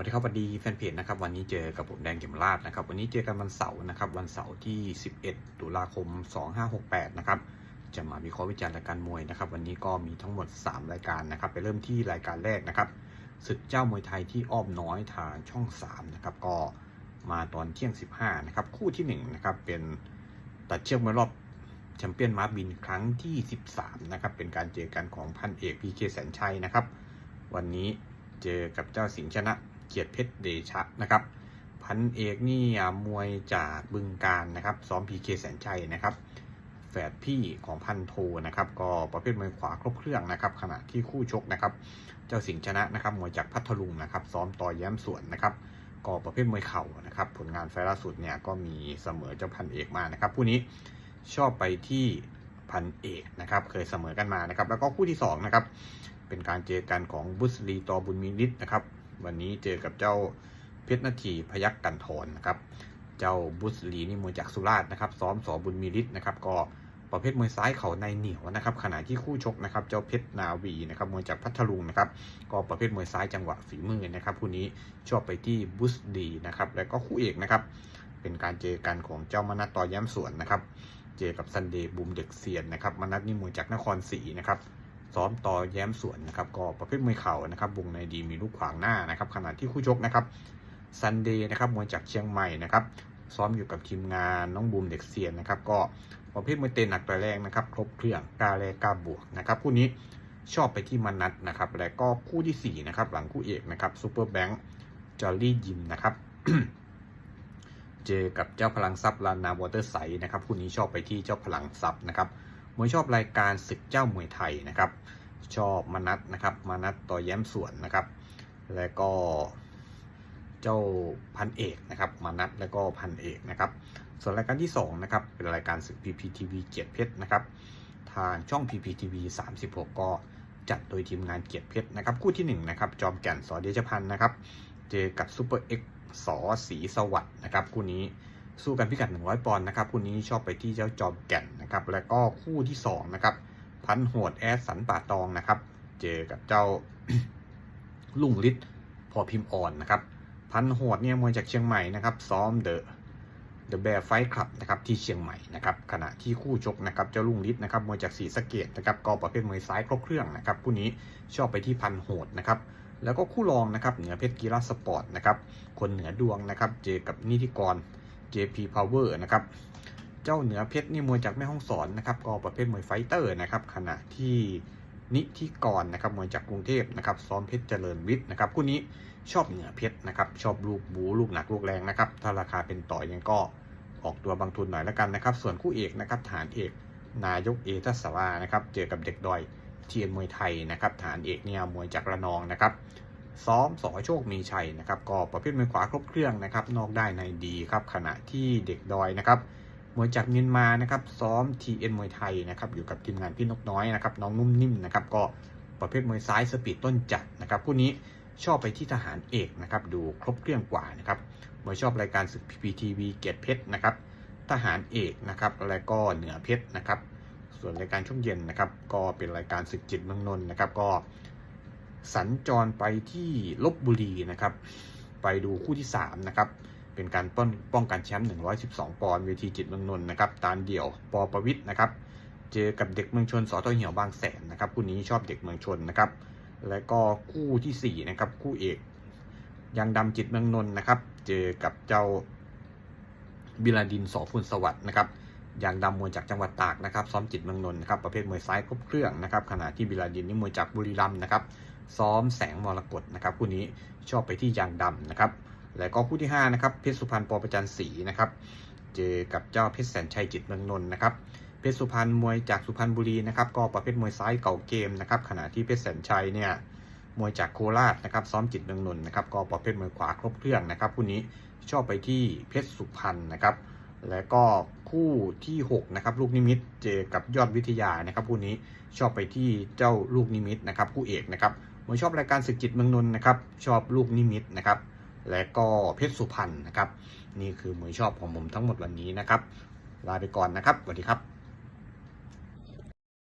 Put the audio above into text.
วัสดีครับสวัสดีแฟนเพจนะครับวันนี้เจอกับผมแดงเข็มราชนะครับ วันนี้เจอกันวันเสาร์นะครับวันเสาร์ที่ 11 ตุลาคม 2568 นะครับจะมาวิเคราะห์วิจารณ์รายการมวยนะครับวันนี้ก็มีทั้งหมด 3 รายการนะครับ ไปเริ่มที่รายการแรกนะครับศึกเจ้ามวยไทยที่อ้อมน้อยทางช่อง 3 นะครับ ก็มาตอนเที่ยง 15 นะครับ คู่ที่ 1 นะครับ เป็นตัดเชือกมวยรอบแชมเปี้ยนมาร์บินครั้งที่ 13 นะครับ เป็นการเจอกันของพันเอกพีเคแสนชัยนะครับ วันนี้เจอกับเจ้าสิงห์ชนะ เกียรติเพชรเดชะนะครับ พันเอกนี่มวยจากบึงการนะครับซ้อมพีเคแสนชัยนะครับแฝดพี่ของพันโทนะครับ ก็ประเภทมวยขวาครบเครื่องนะครับ ขณะที่คู่ชกนะครับ เจ้าสิงห์ชนะนะครับมวยจากพัทลุงนะครับ ซ้อมต่อแย้มสวนนะครับก็ประเภทมวยเข่านะครับ ผลงานไฟล์ล่าสุดเนี่ยก็มีเสมอเจ้าพันเอกมานะครับผู้นี้ชอบไปที่พันเอกนะครับ เคยเสมอกันมานะครับ แล้วก็คู่ที่สองนะครับเป็นการเจอกันของบุสลีตอบุญมีนิดนะครับ วันนี้เจอกับเจ้าเพชรนาทีพยักกันทรนนะครับ เจ้าบุสลีนี่มวยจากสุราษฎร์นะครับ ซ้อมสอบุญมีฤทธิ์นะครับ ก็ประเภทมวยซ้ายเข่าในเหนียวนะครับ ขณะที่คู่ชกนะครับ เจ้าเพชรนาวีนะครับมวยจากพัทลุงนะครับ ก็ประเภทมวยซ้ายจังหวะฝีมือนะครับคู่นี้ชอบไปที่บุสลีนะครับ แล้วก็คู่เอกนะครับ เป็นการเจอกันของเจ้ามนัตต่อย้มสวนนะครับ เจอกับซันเดย์บูมเด็กเซียนนะครับมนัตนี่มวยจากนครศรีนะครับ ซ้อมต่อแย้มสวนนะครับก็ประเภทมวยเข่านะครับวงในดีมีลูกขวางหน้านะครับขณะที่คู่ชกนะครับซันเดย์นะครับมวยจากเชียงใหม่นะครับซ้อมอยู่กับทีมงานน้องบูมเด็กเซียนนะครับก็ประเภทมวยเตนหนักต่อยแรงนะครับครบเครื่องกล้าแรกกล้าบวกนะครับคู่นี้ชอบไปที่มนัดนะครับและก็คู่ที่สี่นะครับหลังคู่เอกนะครับซูเปอร์แบงค์จอลลี่ยิมนะครับเจอกับเจ้าพลังทรัพย์ลานาวอเตอร์ไซนะครับคู่นี้ชอบไปที่เจ้าพลังทรัพย์นะครับ มวยชอบรายการศึกเจ้ามวยไทยนะครับ ชอบมนัดนะครับมนัดต่อแย้มสวนนะครับ แล้วก็เจ้าพันเอกนะครับมนัดแล้วก็พันเอกนะครับ ส่วนรายการที่2นะครับเป็นรายการศึก PPTV เกียรติเพชรนะครับทางช่อง PPTV 36 ก็จัดโดยทีมงานเกียรติเพชรนะครับ คู่ที่1นะครับจอมแก่นสอเดชพันธ์นะครับ เจอกับซูเปอร์เอ็กซ์สอสีสวัสด์นะครับ คู่นี้ สู้กันพิกัด 100 ปอนด์นะครับคู่นี้ชอบไปที่เจ้าจอมแก่นนะครับแล้วก็คู่ที่2นะครับพันโหดแอสสันป่าตองนะครับเจอกับเจ้าลุงฤทธิ์พอพิมพ์อ่อนนะครับพันโหดเนี่ยมวยจากเชียงใหม่นะครับซ้อมเดอะเดอะแบร์ไฟคลับนะครับที่เชียงใหม่นะครับขณะที่คู่ชกนะครับเจ้าลุงฤทธิ์นะครับมวยจากศรีสะเกดนะครับก็ประเภทมวยซ้ายครบเครื่องนะครับคู่นี้ชอบไปที่พันโหดนะครับแล้วก็คู่รองนะครับเหนือเพชรกีฬาสปอร์ตนะครับคนเหนือดวงนะครับเจอกับนิติกร JP Power นะครับ เจ้าเหนือเพชรนี่มวยจากแม่ห้องสอนนะครับก็ประเภทมวยไฟเตอร์นะครับ ขณะที่นิธิกรนะครับมวยจากกรุงเทพนะครับ ซ้อมเพชรเจริญวิทย์นะครับคู่นี้ชอบเหนือเพชรนะครับ ชอบลูกบูลูกหนักลูกแรงนะครับ ถ้าราคาเป็นต่อยังก็ออกตัวบางทุนหน่อยแล้วกันนะครับ ส่วนคู่เอกนะครับฐานเอกนายกเอทัสวานะครับ เจอกับเด็กดอยเทียนมวยไทยนะครับ ฐานเอกเนี่ยมวยจากระนองนะครับ ซ้อมสอโชคมีชัยนะครับก็ประเภทมวยขวาครบเครื่องนะครับนอกได้ในดีครับขณะที่เด็กดอยนะครับมวยจากเมียนมานะครับซ้อม TN มวยไทยนะครับอยู่กับทีมงานพี่นกน้อยนะครับน้องนุ่มนิ่มนะครับก็ประเภทมวยซ้ายสปีดต้นจัดนะครับคู่นี้ชอบไปที่ทหารเอกนะครับดูครบเครื่องกว่านะครับมวยชอบรายการศึก PPTV เกียรติเพชรนะครับทหารเอกนะครับและก็เหนือเพชรนะครับส่วนรายการช่วงเย็นนะครับก็เป็นรายการศึกจิตเมืองนนท์นะครับก็ สัญจรไปที่ลบบุรีนะครับ ไปดูคู่ที่ 3 นะครับ เป็นการป้องป้องกันแชมป์112 ปอนด์เวทีจิตเมืองนนท์นะครับ ตานเดี่ยวปอประวิทย์นะครับ เจอกับเด็กเมืองชนสอตอเหี่ยวบางแสนนะครับ คู่นี้ชอบเด็กเมืองชนนะครับ และก็คู่ที่4นะครับ คู่เอกยังดำจิตเมืองนนท์นะครับ เจอกับเจ้าบิลาดินสอฟุนสวัสด์นะครับยางดำมวยจากจังหวัดตากนะครับซ้อมจิตเมืองนนท์นะครับประเภทมวยซ้ายครบเครื่องนะครับขณะที่บิลาดินนี่มวยจากบุรีรัมย์นะครับ ซ้อมแสงมรกตนะครับคู่นี้ชอบไปที่ยางดำนะครับแล้วก็คู่ที่5นะครับเพชรสุพรรณปอประจันศรีนะครับเจอกับเจ้าเพชรแสนชัยจิตเมืองนนท์นะครับเพชรสุพรรณมวยจากสุพรรณบุรีนะครับก็ประเภทมวยซ้ายเก่าเกมนะครับขณะที่เพชรแสนชัยเนี่ยมวยจากโคราชนะครับซ้อมจิตเมืองนนท์นะครับก็ประเภทมวยขวาครบเครื่องนะครับคู่นี้ชอบไปที่เพชรสุพรรณนะครับแล้วก็คู่ที่6นะครับลูกนิมิตเจอกับยอดวิทยานะครับคู่นี้ชอบไปที่เจ้าลูกนิมิตนะครับคู่เอกนะครับ มชอบรายการศึกจิตเมืองนนท์นะครับ ชอบลูกนิมิตนะครับ และก็เพชรสุพรรณนะครับ นี่คือมวยชอบของผมทั้งหมดวันนี้นะครับ ลาไปก่อนนะครับสวัสดีครับ